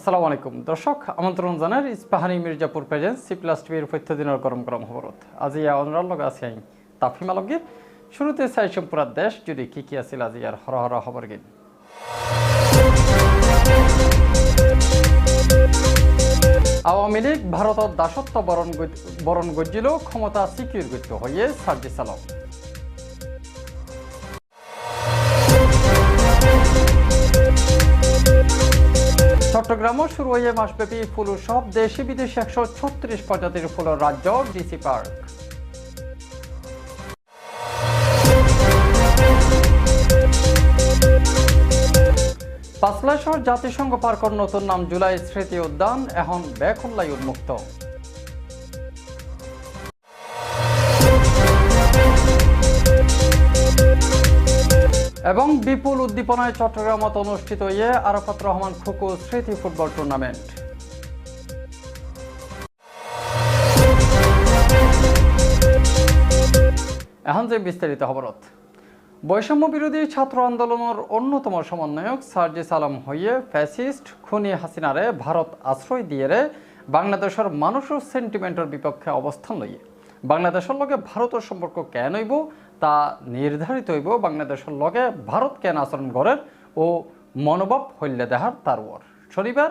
আসসালামু আলাইকুম। দর্শক, আমন্ত্রণ জানার Ispahani Mirzapur presents, C plus টিভির প্রত্যেকদিনের গরম গরম খবরত। আজি অনরাল লগ আছে আইন তাফিম আলমগীর। শুরুতে চাইছম পুরা দেশ, যদি কি কি আছিল আজি আর হর হর খবর গিন আওয়ামী লীগ ভারতত দাসত্ব বরণ বরণ গজ্জিল ক্ষমতা সিকিউর গত্য হয়ে সার্জি চালক চট্টগ্রামও শুরু হয়ে মাসব্যাপী ফুল উৎসব দেশি বিদেশি একশো ছত্রিশ প্রজাতির ফুলের রাজ্য ডিসি পার্ক। পাঁচলা শহর জাতিসংঘ পার্কর নতুন নাম জুলাই স্মৃতি উদ্যান, এখন বেখল্লাই উন্মুক্ত। এবং বিপুল উদ্দীপনায় চট্টগ্রামত অনুষ্ঠিত হয়ে আরাফাত রহমান খুকু স্মৃতি ফুটবল টুর্নামেন্ট। এখন যে বিস্তারিত খবরত। বৈষম্য বিরোধী ছাত্র আন্দোলনের অন্যতম সমন্বয়ক সার্জিস আলম হইয়ে ফ্যাসিস্ট খুনি হাসিনারে ভারত আশ্রয় দিয়ে বাংলাদেশের মানুষের সেন্টিমেন্টের বিপক্ষে অবস্থান লইয়ে। বাংলাদেশের লগে ভারতের সম্পর্ক কেন হইব তা নির্ধারিত হইব বাংলাদেশের লগে ভারত কেন আচরণ করে ও মনোভাব হইলে দেহার তার ওর শনিবার,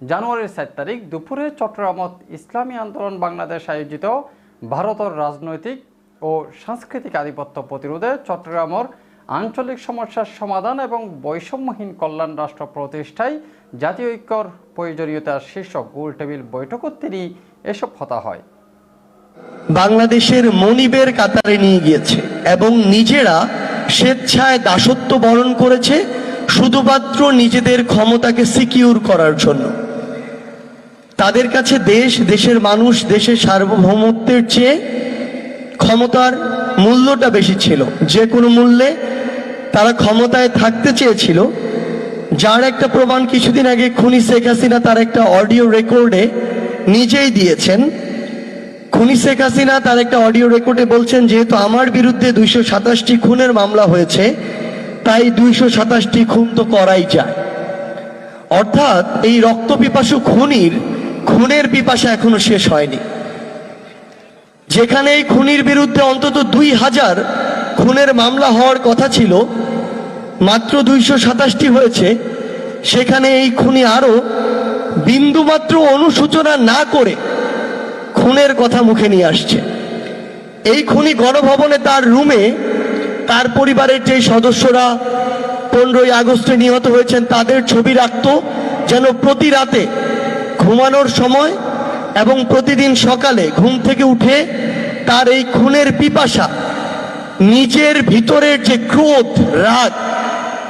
জানুয়ারির চার তারিখ দুপুরে চট্টগ্রামত ইসলামী আন্দোলন বাংলাদেশ আয়োজিত ভারতের রাজনৈতিক ও সাংস্কৃতিক আধিপত্য প্রতিরোধে চট্টগ্রামের আঞ্চলিক সমস্যার সমাধান এবং বৈষম্যহীন কল্যাণ রাষ্ট্র প্রতিষ্ঠায় জাতীয় ঐক্যর প্রয়োজনীয়তার শীর্ষক গোল টেবিল বৈঠকত তিনি এসব কথা হয়। বাংলাদেশের মনিবের কাতারে নিয়ে গিয়েছে। এবং নিজেরা স্বেচ্ছায় দাসত্ব বরণ করেছে শুধুমাত্র নিজেদের ক্ষমতাকে সিকিউর করার জন্য। তাদের কাছে দেশ, দেশের মানুষ, দেশের সার্বভৌমত্বের চেয়ে ক্ষমতার মূল্যটা বেশি ছিল। যে কোনো মূল্যে তারা ক্ষমতায় থাকতে চেয়েছিল। যার একটা প্রমাণ কিছুদিন আগে খুনি শেখ হাসিনা তার একটা অডিও রেকর্ডে নিজেই দিয়েছেন। খুনি শেখ হাসিনা তার একটা অডিও রেকর্ডে বলছেন, যেহেতু আমার বিরুদ্ধে দুইশো সাতাশটি খুনের মামলা হয়েছে, তাই দুইশো সাতাশটি খুন তো করাই যায়। অর্থাৎ এই রক্ত পিপাসু খুনির, খুনের পিপাসা এখনও শেষ হয়নি। যেখানে এই খুনির বিরুদ্ধে অন্তত দুই হাজার খুনের মামলা হওয়ার কথা ছিল, মাত্র দুইশো সাতাশটি হয়েছে, সেখানে এই খুনি আরও বিন্দুমাত্র অনুসূচনা না করে খুনের কথা মুখে নিয়ে আসছে। এই খুনি গণভবনে তার রুমে তার পরিবারের যে সদস্যরা পনেরোই আগস্টে নিহত হয়েছেন, তাদের ছবি রাখত যেন প্রতি রাতে ঘুমানোর সময় এবং প্রতিদিন সকালে ঘুম থেকে উঠে তার এই খুনের পিপাসা, নিজের ভিতরের যে ক্রোধ, রাগ,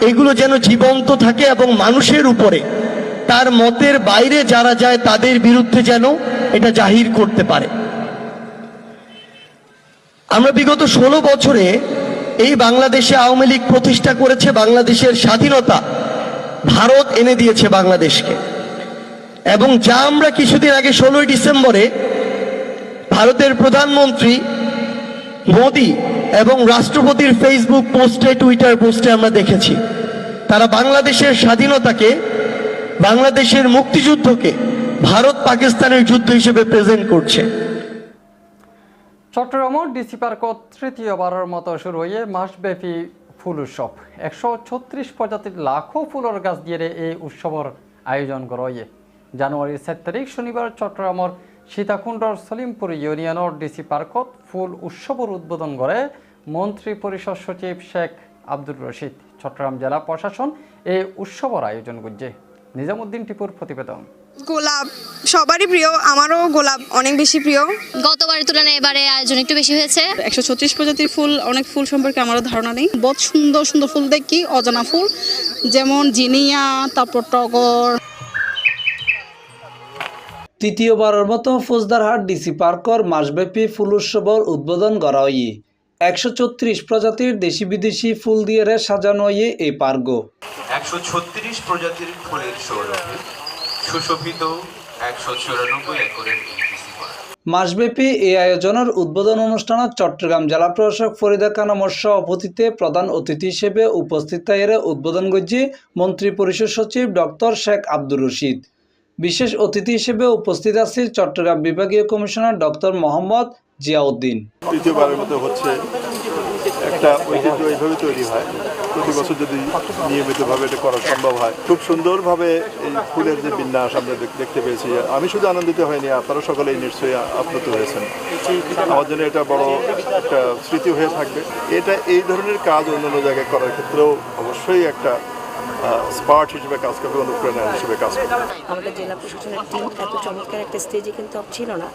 এগুলো যেন জীবন্ত থাকে এবং মানুষের উপরে, তার মতের বাইরে যারা যায় তাদের বিরুদ্ধে যেন এটা জাহির করতে পারে। আমরা বিগত ষোলো বছরে এই বাংলাদেশে আওয়ামী লীগ প্রতিষ্ঠা করেছে, বাংলাদেশের স্বাধীনতা। ভারত এনে দিয়েছে বাংলাদেশকে। এবং যা আমরা কিছুদিন আগে ষোলোই ডিসেম্বরে ভারতের প্রধানমন্ত্রী মোদি এবং রাষ্ট্রপতির ফেসবুক পোস্টে, টুইটার পোস্টে আমরা দেখেছি। তারা বাংলাদেশের স্বাধীনতাকে, বাংলাদেশের মুক্তিযুদ্ধকে ভারত পাকিস্তানের যুদ্ধ হিসেবে প্রেজেন্ট করছে। চট্টগ্রামের ডিসি পার্কত তৃতীয়বারের মতো শুরু হয়ে মাসব্যাপী ফুল উৎসব। একশো ছত্রিশ প্রজাতির লাখো ফুলের গাছ দিয়ে এই উৎসবের আয়োজন করা হয়ে। জানুয়ারির চার তারিখ শনিবার চট্টগ্রামের সীতাকুণ্ডর সলিমপুর ইউনিয়নের ডিসি পার্কত ফুল উৎসবের উদ্বোধন করে মন্ত্রী পরিষদ সচিব শেখ আব্দুর রশিদ। চট্টগ্রাম জেলা প্রশাসন এই উৎসবের আয়োজন করছে। নিজামুদ্দিন টিপুর প্রতিবেদন। গোলাপ সবারই প্রিয় আমারও গোলাপ অনেক বেশি প্রিয়। গতবারের তুলনায় এবারে আয়োজন একটু বেশি হয়েছে। একশো ছত্রিশ প্রজাতির ফুল অনেক ফুল সম্পর্কে আমারও ধারণা নেই। বহুত সুন্দর সুন্দর ফুল দেখি অজানা ফুল। যেমন জিনিয়া তারপর টগর। তৃতীয়বারের মতো ফৌজদারহাট ডিসি পার্কর মাসব্যাপী ফুল উৎসবর উদ্বোধন করা হই একশো ছত্রিশ প্রজাতির দেশি বিদেশি ফুল দিয়ে রে সাজানো হয়ে এই পার্ক একশো ছত্রিশ প্রজাতির ফুলের সৌরভে সুশোভিত একশো চুরানব্বই একরের ডিসি মাসব্যাপী এই আয়োজনের উদ্বোধন অনুষ্ঠানত চট্টগ্রাম জেলা প্রশাসক ফরিদা খানমর সভাপতিতে প্রধান অতিথি হিসেবে উপস্থিত থাইরে উদ্বোধন গজ্জি মন্ত্রী পরিষদ সচিব ডক্টর শেখ আব্দুর রশিদ। বিশেষ অতিথি হিসেবে উপস্থিত আছেন চট্টগ্রাম বিভাগীয় কমিশনার ডক্টর মোহাম্মদ জিয়াউদ্দিন। তৃতীয়বারের মতো হচ্ছে একটা ঐতিহ্য এইভাবে তৈরি হয়। প্রতি বছর যদি নিয়মিতভাবে এটা করা সম্ভব হয়, খুব সুন্দরভাবে এই ফুলের যে বিন্যাস আমরা দেখতে পেয়েছি। আমি শুধু আনন্দিত হয়নি আপনারা সকলেই নিশ্চয়ই আপ্লুত হয়েছেন। আমার জন্য এটা বড় একটা স্মৃতি হয়ে থাকবে। এটা এই ধরনের কাজ অন্যান্য জায়গায় করার ক্ষেত্রেও অবশ্যই একটা স্পার্ট হিসেবে কাজ করবে অনুপ্রেরণা হিসেবে কাজ করবে। আমাদের জেলা প্রশাসনের টিম এত চমৎকার একটা স্টেজে কিন্তু ছিল না।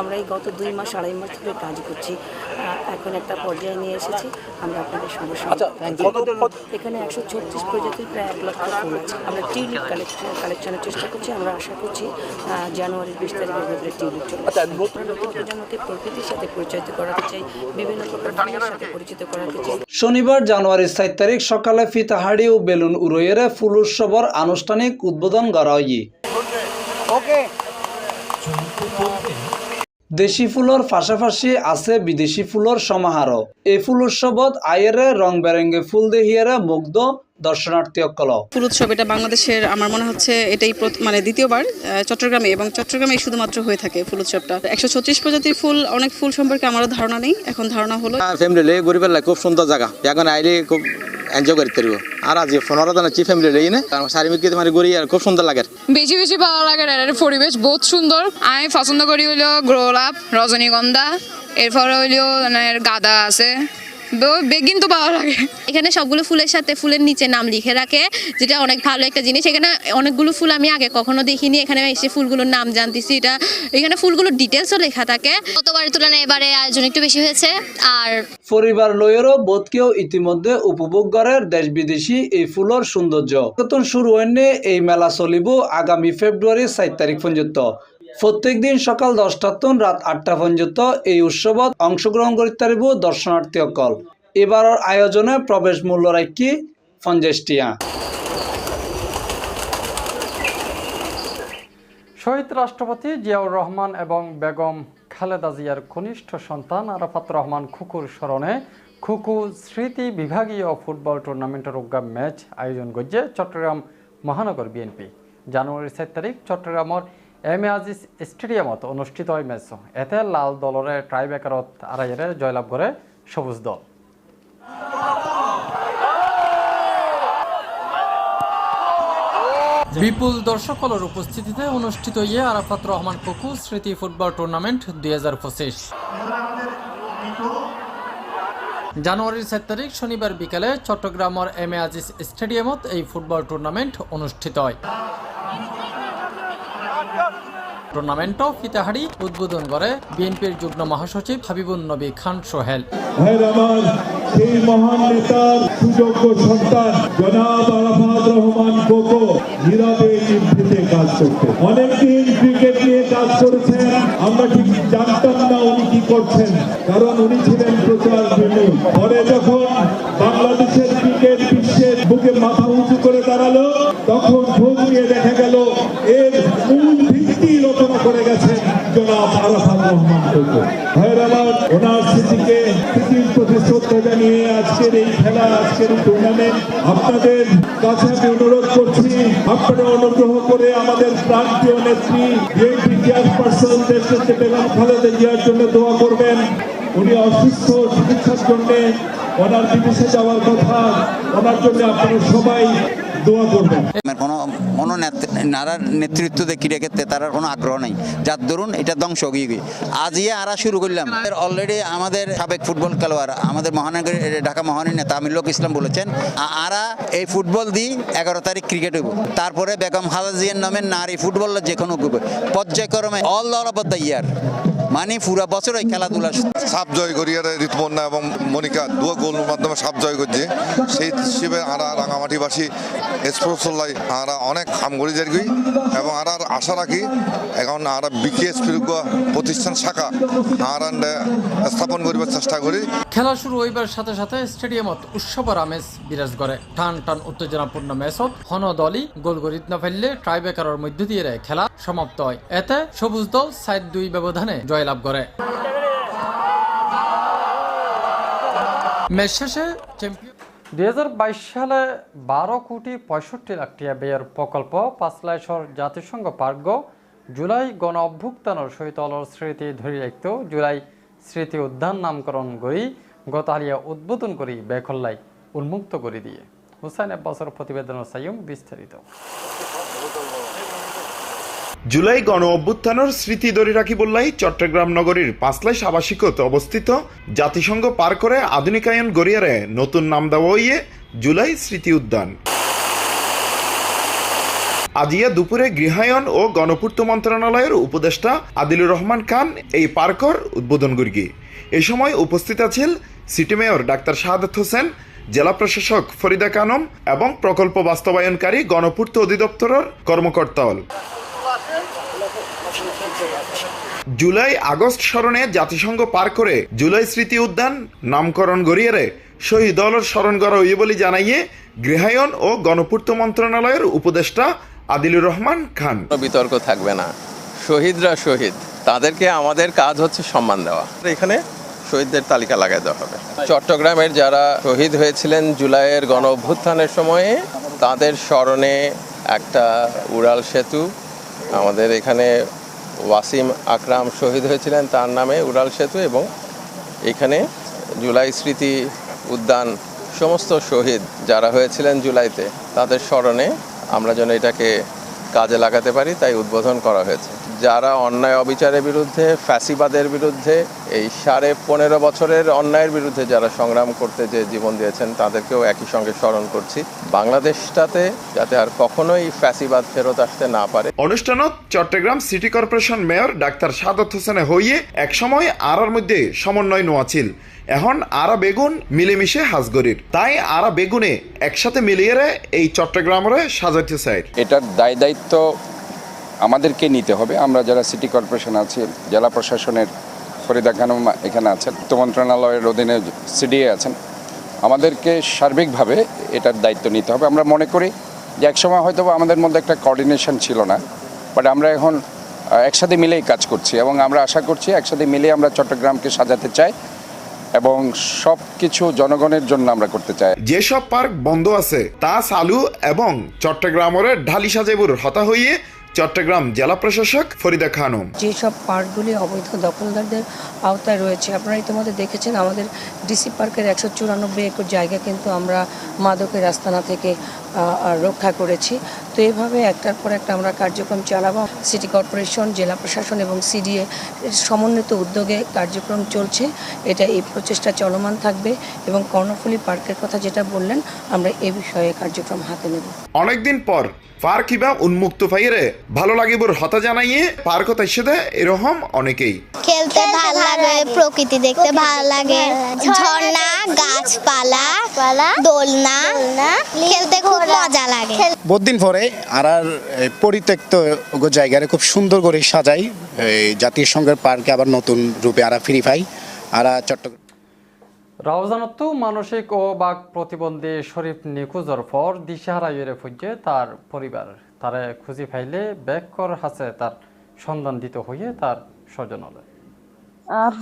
আমরা এই গত দুই মাস আড়াই মাস ধরে কাজ করছি। এখন একটা পর্যায়ে নিয়ে এসেছি। আমরা আপনাদের সমস্যা এখানে একশো ছত্রিশ প্রজাতির প্রায় এক লক্ষ ফুল আছে। আমরা টিউলিপ কালেকশন কালেকশনের চেষ্টা করছি। আমরা আশা করছি আহ, জানুয়ারির বিশ তারিখের ভেতরে টিউলিপ চলে নতুন প্রজন্মকে প্রকৃতির সাথে পরিচিত করাতে চাই বিভিন্ন প্রকার সাথে পরিচিত করাতে চাই। শনিবার জানুয়ারির সাত তারিখ সকালে ফিতাহাড়ি ও বেলুন উরইয়ের ফুল উৎসবর আনুষ্ঠানিক উদ্বোধন করা হয় দেশি ফুলর পাশাপাশি আছে বিদেশি ফুলর সমাহার। এই ফুল উৎসবত আয়েরে রং বেরঙ্গে ফুল দেহিয়ারে মুগ্ধ দর্শনার্থী অকল ফুল উৎসব এটা বাংলাদেশের আমার মনে হচ্ছে এটাই মানে দ্বিতীয়বার আহ, চট্টগ্রামে এবং চট্টগ্রামে শুধুমাত্র হয়ে থাকে ফুল উৎসবটা। একশো ছত্রিশ প্রজাতির ফুল অনেক ফুল সম্পর্কে আমারও ধারণা নেই এখন ধারণা হলো ফ্যামিলি ঘুরি পেলাই খুব সুন্দর জায়গা। এখন আইলে খুব এনজয় করতে পারব আর আজ পনেরো জন আছি ফ্যামিলি লই না কারণ চারিমিকে তোমার ঘুরি আর খুব সুন্দর লাগে। বেশি বেশি ভালো লাগে এর পরিবেশ বহুত সুন্দর। আমি পছন্দ করি হইল গোলাপ রজনীগন্ধা এরপরে হইল মানে গাঁদা আছে। বেগিন তো ভালো লাগে এখানে সবগুলো ফুলের সাথে ফুলের নিচে নাম লিখে রাখে যেটা অনেক ভালো একটা জিনিস। এখানে অনেকগুলো ফুল আমি আগে কখনো দেখিনি এখানে এসে ফুলগুলোর নাম জানতেছি। এটা এখানে ফুলগুলোর ডিটেলসও লেখা থাকে। গতবারের তুলনায় এবারে আয়োজন একটু বেশি হয়েছে আর পরিবার লয়েরও বোধকেও ইতিমধ্যে উপভোগ করে দেশ বিদেশি এই ফুলর সৌন্দর্য। নতুন শুরু হয়নি এই মেলা চলিব আগামী ফেব্রুয়ারি চার তারিখ পর্যন্ত। প্রত্যেক দিন সকাল দশটার তন রাত আটটা পর্যন্ত এই উৎসবত অংশগ্রহণ করতে পারিব দর্শনার্থী অকল এবারের আয়োজনে প্রবেশ মূল্য রাখি পঞ্চাশ টিয়া শহীদ রাষ্ট্রপতি জিয়াউর রহমান এবং বেগম খালেদা জিয়ার কনিষ্ঠ সন্তান আরাফাত রহমান খুকুর স্মরণে খুকু স্মৃতি বিভাগীয় ফুটবল টুর্নামেন্টের উদ্যা ম্যাচ আয়োজন করছে চট্টগ্রাম মহানগর বিএনপি। জানুয়ারির চার তারিখ চট্টগ্রামৰ এম এ আজিজ ষ্টেডিয়ামত অনুষ্ঠিত হয় মেচ। এতে লাল দলৰে ট্ৰাইবেকাৰত আড়াইয়েৰে জয়লাভ কৰে সবুজ দল। বিপুল দর্শকলৰ উপস্থিতিতে অনুষ্ঠিত ইয়ে আরাফাত রহমান কুকু স্মৃতি ফুটবল টুর্নামেন্ট দুই হাজার পঁচিশ জানুৱাৰীৰ চাৰি তাৰিখ শনিবাৰ বিকালে চট্টগ্ৰামৰ এম এ আজিজ ষ্টেডিয়ামত এই ফুটবল টুৰ্নামেণ্ট অনুষ্ঠিত হয়। টুর্নামেন্টও ফিতাহারি উদ্বোধন করে বিএনপির যুগ্ম মহাসচিব হাবিবুন নবী খান সোহেল। সেই মহান নেতার সুযোগ্য সন্তান জনাব আরাফাত রহমান কোকো নীরবে নিভৃতে কাজ করতে অনেকদিন ক্রিকেট নিয়ে কাজ করেছেন, আমরা ঠিক জানতাম না উনি কি করছেন, কারণ উনি ছিলেন প্রচার বিমূল পরে যখন বাংলাদেশের ক্রিকেট বিশ্বের বুকে মাথা উঁচু করে দাঁড়াল, তখন খোঁজ নিয়ে দেখা গেল, এর মূল ভিত্তি রচনা করে গেছেন জনাব আরাফাত রহমান এই খেলা কাছে আমি অনুরোধ করছি অনুগ্রহ করে আমাদের নেত্রী জন্য দোয়া করবেন। উনি অসুস্থ, চিকিৎসার জন্য ওনার বিদেশে যাওয়ার কথা, ওনার জন্য আপনারা সবাই দোয়া করবেন। কোনো নেতৃত্ব দেখি রেখেতে তার কোনো আগ্রহ নেই। যার দরুন এটা ধ্বংস গিয়ে। আজ ইয়ে আরা শুরু করলাম। অলরেডি আমাদের সাবেক ফুটবল খেলোয়াড়, আমাদের মহানগর ঢাকা মহানগর নেতা আমিরুল ইসলাম বলেছেন আরা এই ফুটবল দি এগারো তারিখ ক্রিকেট হইব। তারপরে বেগম খালেদা জিয়ার নামে নারী ফুটবল যে কোনো পর্যায়ক্রমে all all of the year মানে পুরা বছর ওই খেলাধুলা সাপ জয় করিয়ার ঋতুপর্ণা এবং মনিকা দু গোলের মাধ্যমে সাপ জয় করছে। সেই হিসেবে আরা রাঙামাটিবাসী স্পোর্টসলাই আরা অনেক কাম করি যাই এবং আর আশা রাখি এখন আর বিকেএস প্রতিষ্ঠান শাখা আর স্থাপন করিবার চেষ্টা করি। খেলা শুরু হইবার সাথে সাথে স্টেডিয়ামত উৎসৱৰ আমেজ বিরাজ করে টান টান উত্তেজনাপূৰ্ণ মেচত হন দলই গোল গরিত ফেললে ট্ৰাইবেকাৰৰ মধ্য দিয়ে খেলা। সমাপ্ত হয়। এতে সবুজ দল সাইড দুই ব্যবধানে জয়লাভ দুই সালে বারো কোটি পঁয়ষট্টি লাখ টাকা ব্যয়ের প্রকল্প পাঁচলাইশর জাতিসংঘ জুলাই গণ অভ্যুত্থানের সহিত অলর স্মৃতি ধরে রাখত। জুলাই স্মৃতি উদ্যান নামকরণ করি গত হারিয়া উদ্বোধন করি বেখল্লাই উন্মুক্ত করে দিয়ে। হুসাইন আব্বাসের প্রতিবেদন সাইম বিস্তারিত। জুলাই গণ অভ্যুত্থানের স্মৃতি ধরে রাখি বললাই চট্টগ্রাম নগরীর পাঁচলাইশ আবাসিকত অবস্থিত জাতিসংঘ পার করে আধুনিকায়ন গড়িয়ারে নতুন নাম দেওয়া হইয়ে জুলাই স্মৃতি উদ্যান। আজিয়া দুপুরে গৃহায়ন ও গণপূর্ত মন্ত্রণালয়ের উপদেষ্টা আদিলুর রহমান খান এই পার্কর উদ্বোধন করি এ সময় উপস্থিত আছেন city mayor doctor Shahadat Hossain, জেলা প্রশাসক ফরিদা কানম এবং প্রকল্প বাস্তবায়নকারী গণপূর্ত অধিদপ্তরের কর্মকর্তাল জুলাই আগস্ট স্মরণে জাতিসংঘ পার করে জুলাই স্মৃতি উদ্যান নামকরণ গড়িয়ারে শহীদ দলের স্মরণ করা হইয়ে বলে জানাইয়ে গৃহায়ন ও গণপূর্ত মন্ত্রণালয়ের উপদেষ্টা আদিলুর রহমান খান। বিতর্ক থাকবে না। শহীদরা শহীদ। তাদেরকে আমাদের কাজ হচ্ছে সম্মান দেওয়া। এখানে শহীদদের তালিকা লাগাই দেওয়া হবে। চট্টগ্রামের যারা শহীদ হয়েছিলেন জুলাইয়ের গণ অভ্যুত্থানের সময়ে, তাদের স্মরণে একটা উড়াল সেতু আমাদের এখানে ওয়াসিম আকরাম শহীদ হয়েছিলেন তার নামে উড়াল সেতু এবং এখানে জুলাই স্মৃতি উদ্যান সমস্ত শহীদ যারা হয়েছিলেন জুলাইতে, তাদের স্মরণে আমরা যেন এটাকে কাজে লাগাতে পারি, তাই উদ্বোধন করা হয়েছে। যারা অন্যায় অবিচারের বিরুদ্ধে, ফ্যাসিবাদের বিরুদ্ধে, এই সাড়ে পনেরো বছরের অন্যায়ের বিরুদ্ধে যারা সংগ্রাম করতে যে জীবন দিয়েছেন, তাদেরকেও একই সঙ্গে স্মরণ করছি। বাংলাদেশটাতে যাতে আর কখনোই ফ্যাসিবাদ ফেরত আসতে না পারে। অনুষ্ঠানত Chattogram city corporation mayor doctor Sadat হোসেনে হইয়ে একসময় আরার মধ্যে সমন্বয় নোয়াছিল। এখন আরা বেগুন মিলেমিশে হাজগরির তাই আরা বেগুনে একসাথে মিলিয়ে এই চট্টগ্রামরে সাজাইতে চাই। এটার দায় দায়িত্ব আমাদেরকে নিতে হবে। আমরা যারা সিটি কর্পোরেশন আছি, জেলা প্রশাসনের ফরিদা খানম এখানে আছেন বিত্ত মন্ত্রণালয়ের অধীনে সিডিএ আছেন, আমাদেরকে সার্বিকভাবে এটার দায়িত্ব নিতে হবে। আমরা মনে করি যে একসময় হয়তো আমাদের মধ্যে একটা কোঅর্ডিনেশন ছিল না বাট আমরা এখন একসাথে মিলেই কাজ করছি এবং আমরা আশা করছি একসাথে মিলে আমরা চট্টগ্রামকে সাজাতে চাই। এবং সব কিছু জনগণের জন্য আমরা করতে চাই। যেসব পার্ক বন্ধ আছে তা সালু এবং চট্টগ্রামের ঢালি সাজেবুর হতা হইয়ে চট্টগ্রাম জেলা প্রশাসক ফরিদা খানম। যেসব পার্কগুলি অবৈধ দখলদারদের আওতায় রয়েছে আপনারা ইতিমধ্যে দেখেছেন আমাদের ডিসি পার্কের একশো চুরানব্বই একর জায়গা কিন্তু আমরা মাদকের আস্তানা থেকে রক্ষা করেছি। তো এভাবে একটার পর একটা আমরা কার্যক্রম চালাবো। সিটি কর্পোরেশন জেলা প্রশাসন এবং সিডিএ সমন্বিত উদ্যোগে কার্যক্রম চলছে। এটা এই প্রচেষ্টা চলমান থাকবে এবং কর্ণফুলী পার্কের কথা যেটা বললেন আমরা এ বিষয়ে কার্যক্রম হাতে নেব। অনেকদিন পর পার্ক ইবা উন্মুক্ত ফাইরে ভালো লাগিবুর হতা জানাইয়ে পার্ক তাইসেদে এরকম অনেকেই। খেলতে ভালো লাগে প্রকৃতি দেখতে ভালো লাগে। ঝর্ণা গাছপালা দোলনা খেলতে খুব মজা লাগে। বহুদিন পরে আর আর পরিত্যক্ত ওগো জায়গারে খুব সুন্দর করে সাজাই। এই জাতীয় সংঘের পার্কে আবার নতুন রূপে আরা ফিরি পাই। আরা চট্টগ্রাম রাউজানত মানসিক ও বাক প্রতিবন্ধী শরীফ নিখোঁজর পর দিশাহারা ইয়ে ফুজে তার পরিবার তারে খুঁজি ফাইলে ব্যাক কর হাসে তার সন্ধান দিতে হইয়ে তার স্বজনলে আর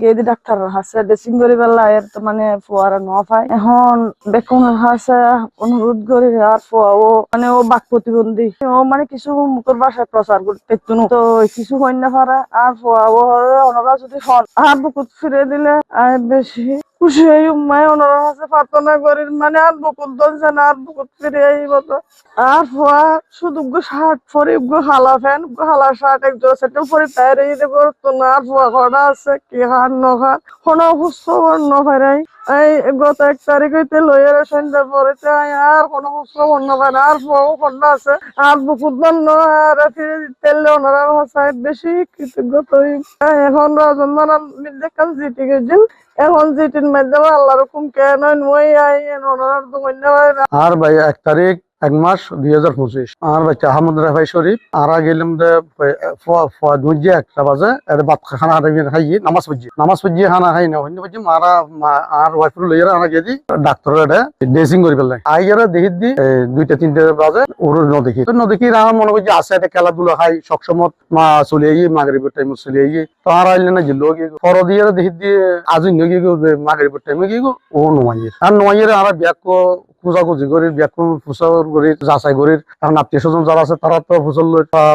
গেদি ডাক্তার হাসে, ড্রেসিং করি বেলা এর তো মানে ফুয়ারা ন পাই এখন বেকুন হাসে অনুরোধ করি আর ফুয়া, ও মানে ও বাক প্রতিবন্ধী। ও মানে কিছু মুখের ভাষায় প্রচার করতে তো কিছু হইন না পারে, আর ফুয়া, ও ওনারা যদি হন, আর বুকুত ফিরে দিলে আই বেশি খুশি হই উম্মাই ওনারা কাছে প্রার্থনা করি মানে আর বুকুত দলছে না, আর বুকুত ফিরে আইব তো। আর ফুয়া শুধু গো শার্ট পরে গো হালা ফ্যান গো হালা শার্ট একজন সেটা পরে, তাইরে দিতে করতো না, আর ফুয়া ঘরটা আছে। কি হার নখার কোনো সুস্থ বর্ণ ফেরাই এই গত এক তারিখ হইতে লইয়ারে সন্ধ্যা পরে তাই আর কোনো সুস্থ বর্ণ ফেরা আর ফুয়াও খন্ডা আছে। আর বুকুত আর ফিরে দিতে ওনারা ভাষায় বেশি কৃতজ্ঞত এখন জিটি গেছেন। এখন জিটির মাধ্যমে আল্লাহ রকম কেন মই আই ধন্যবাদ আর ভাই, এক তারিখ এক মাস দুই হাজার পঁচিশ। আহমদ রাফাই শরীফ। আরা খানা খাই, নামাজ পড়ছি। নামাজ পড়ছি, খানা খাই না আনা দি ডাক্তার এটা দেখি দি দুইটা, তিনটে বাজে, ওর নদীকি তো আমার মনে করছি আছে এটা খেলাধুলা খাই, সবসময় মা চলে গিয়ে মাগরিবের টাইম চলে গিয়ে তো আর আইলে না জিল্লো গিয়ে পর দিয়ে দেখি দিয়ে আজ গিয়ে মাগরিবের টাইমে গিয়ে ও নোয়াইয়ের আর নোয়াইয়ের আর ব্যাগ খোঁজাখুঁজি করি ব্যাগ ফুসা করি যাচাই করি এখন আত্মীয় স্বজন যারা আছে তারা তো ফুসল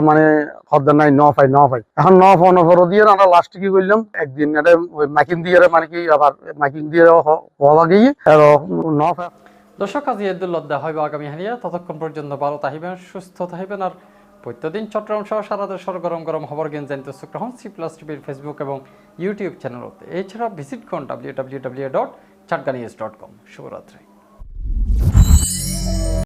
মানে খদ্দের নাই ন পাই ন পাই। এখন ন পাও ন পাও দিয়ে আমরা লাস্ট কি করলাম একদিন এটা মাইকিং দিয়ে মানে কি, আবার মাইকিং দিয়ে হওয়া গিয়ে ন দর্শক ঈদুল্লাহ দেখা হইব আগামী হারিয়া ততক্ষণ পর্যন্ত ভালো তাহিবেন সুস্থ তাহিবেন আর প্রত্যেকদিন চট্টগ্রাম সহ সারা দেশের গরম গরম খবর জ্ঞান জানতে রাখুন সি প্লাস টিভির ফেসবুক এবং ইউটিউব চ্যানেলতে এছাড়া ভিজিট করুন W W W dot chatganij dot com শুভরাত্রি। ああ。